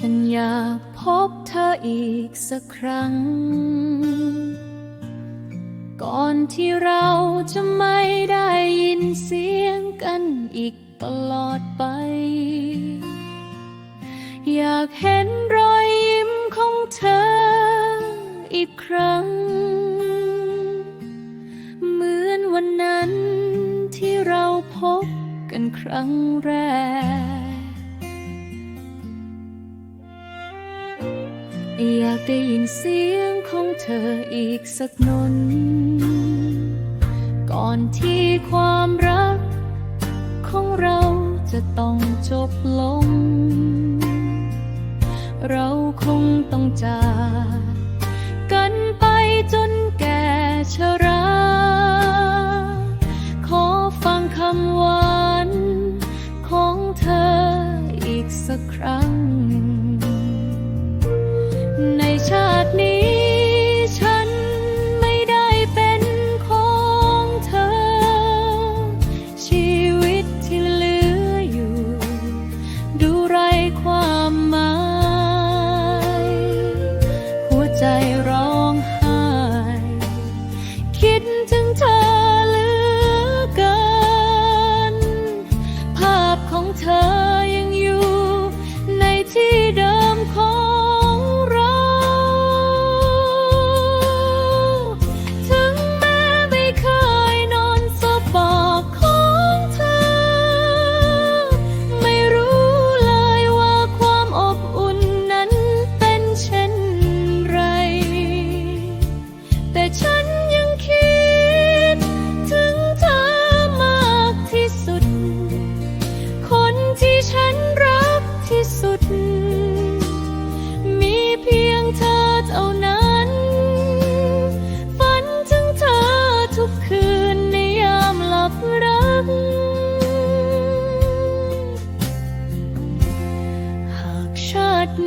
ฉันอยากพบเธออีกสักครั้ง ก่อนที่เราจะไม่ได้ยินเสียงกันอีกตลอดไป อยากเห็นรอยยิ้มของเธออีกครั้ง เหมือนวันนั้นที่เราพบกันครั้งแรก อยากได้ยินเสียงของเธออีกสักนน ก่อนที่ความรักของเราจะต้องจบลง เราคงต้องจากกันไปจนแก่ชรา ขอฟังคำหวานของเธออีกสักครั้ง ในชาตินี้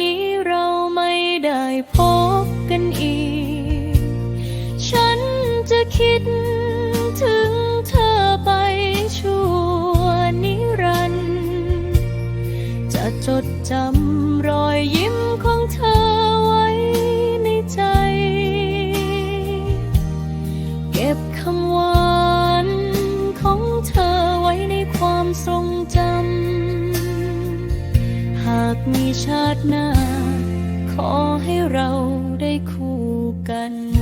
นี้เราไม่ได้พบกันอีก ฉันจะคิดถึงเธอไปชั่วนิรันดร์จะจดจำรอยยิ้มของเธอไว้ในใจ เก็บคำหวานของเธอไว้ในความทรงจำ มีชาติหน้า ขอให้เราได้คู่กัน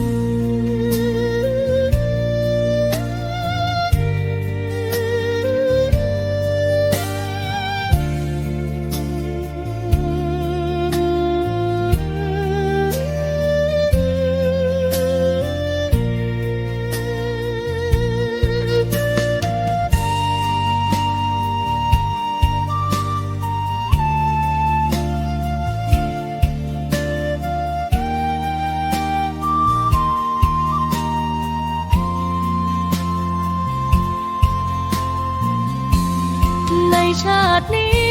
ชาตินี้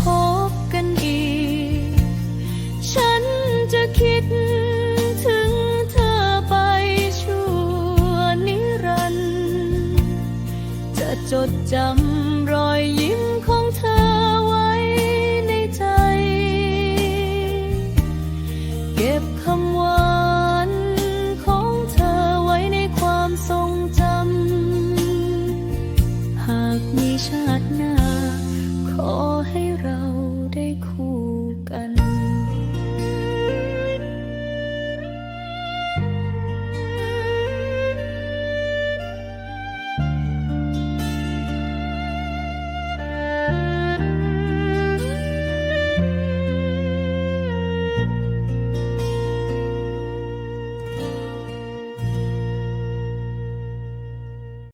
พบกันอีก ฉันจะคิดถึงเธอไปชั่วนิรันดร์จะจดจำรอยยิ้ม